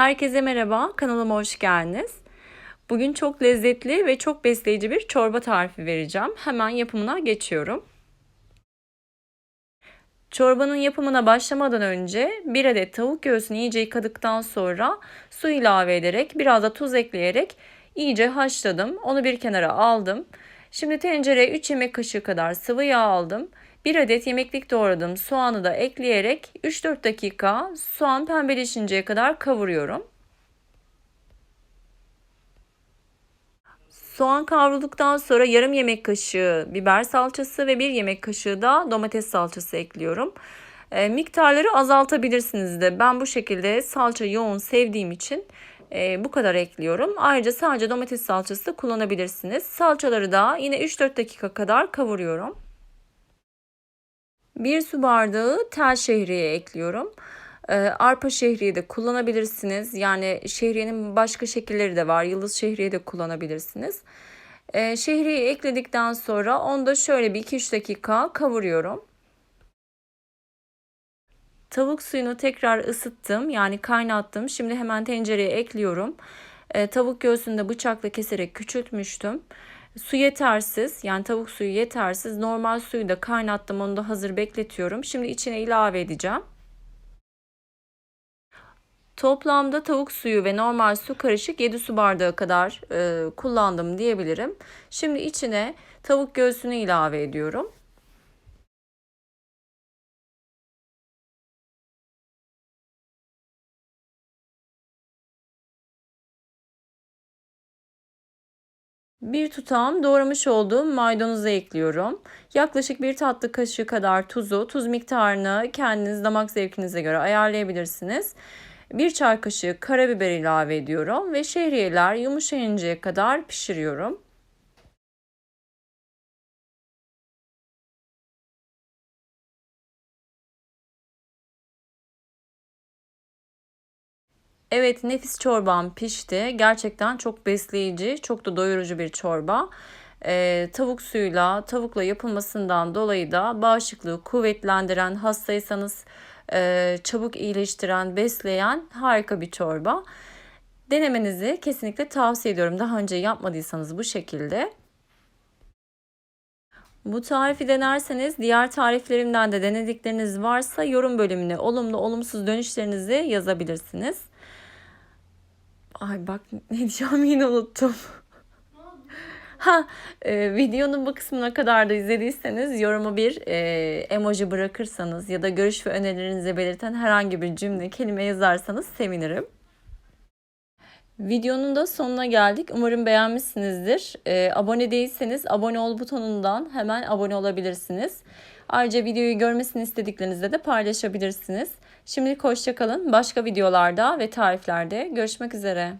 Herkese merhaba, kanalıma hoş geldiniz. Bugün çok lezzetli ve çok besleyici bir çorba tarifi vereceğim. Hemen yapımına geçiyorum. Çorbanın yapımına başlamadan önce bir adet tavuk göğsünü iyice yıkadıktan sonra su ilave ederek biraz da tuz ekleyerek iyice haşladım. Onu bir kenara aldım. Şimdi tencereye 3 yemek kaşığı kadar sıvı yağ aldım. 1 adet yemeklik doğradım soğanı da ekleyerek 3-4 dakika soğan pembeleşinceye kadar kavuruyorum. Soğan kavrulduktan sonra yarım yemek kaşığı biber salçası ve bir yemek kaşığı da domates salçası ekliyorum. E, miktarları azaltabilirsiniz de. Ben bu şekilde salça yoğun sevdiğim için e, bu kadar ekliyorum. Ayrıca sadece domates salçası kullanabilirsiniz. Salçaları da yine 3-4 dakika kadar kavuruyorum. Bir su bardağı tel şehriye ekliyorum. Ee, arpa şehriye de kullanabilirsiniz. Yani şehriyenin başka şekilleri de var. Yıldız şehriye de kullanabilirsiniz. Ee, şehriyeyi ekledikten sonra onu da şöyle bir 2-3 dakika kavuruyorum. Tavuk suyunu tekrar ısıttım. Yani kaynattım. Şimdi hemen tencereye ekliyorum. Ee, tavuk göğsünü de bıçakla keserek küçültmüştüm. Su yetersiz yani tavuk suyu yetersiz. Normal suyu da kaynattım onu da hazır bekletiyorum. Şimdi içine ilave edeceğim. Toplamda tavuk suyu ve normal su karışık 7 su bardağı kadar e, kullandım diyebilirim. Şimdi içine tavuk göğsünü ilave ediyorum. Bir tutam doğramış olduğum maydanozu ekliyorum. Yaklaşık bir tatlı kaşığı kadar tuzu, tuz miktarını kendiniz damak zevkinize göre ayarlayabilirsiniz. Bir çay kaşığı karabiber ilave ediyorum ve şehriyeler yumuşayıncaya kadar pişiriyorum. Evet nefis çorbam pişti. Gerçekten çok besleyici, çok da doyurucu bir çorba. Ee, tavuk suyuyla, tavukla yapılmasından dolayı da bağışıklığı kuvvetlendiren, hastaysanız e, çabuk iyileştiren, besleyen harika bir çorba. Denemenizi kesinlikle tavsiye ediyorum. Daha önce yapmadıysanız bu şekilde. Bu tarifi denerseniz diğer tariflerimden de denedikleriniz varsa yorum bölümüne olumlu olumsuz dönüşlerinizi yazabilirsiniz. Ay bak ne diyeceğim yine unuttum. Ha, e, videonun bu kısmına kadar da izlediyseniz yoruma bir e, emoji bırakırsanız ya da görüş ve önerilerinizi belirten herhangi bir cümle, kelime yazarsanız sevinirim. Videonun da sonuna geldik. Umarım beğenmişsinizdir. E, abone değilseniz abone ol butonundan hemen abone olabilirsiniz. Ayrıca videoyu görmesini istediklerinizde de paylaşabilirsiniz. Şimdilik hoşçakalın. Başka videolarda ve tariflerde görüşmek üzere.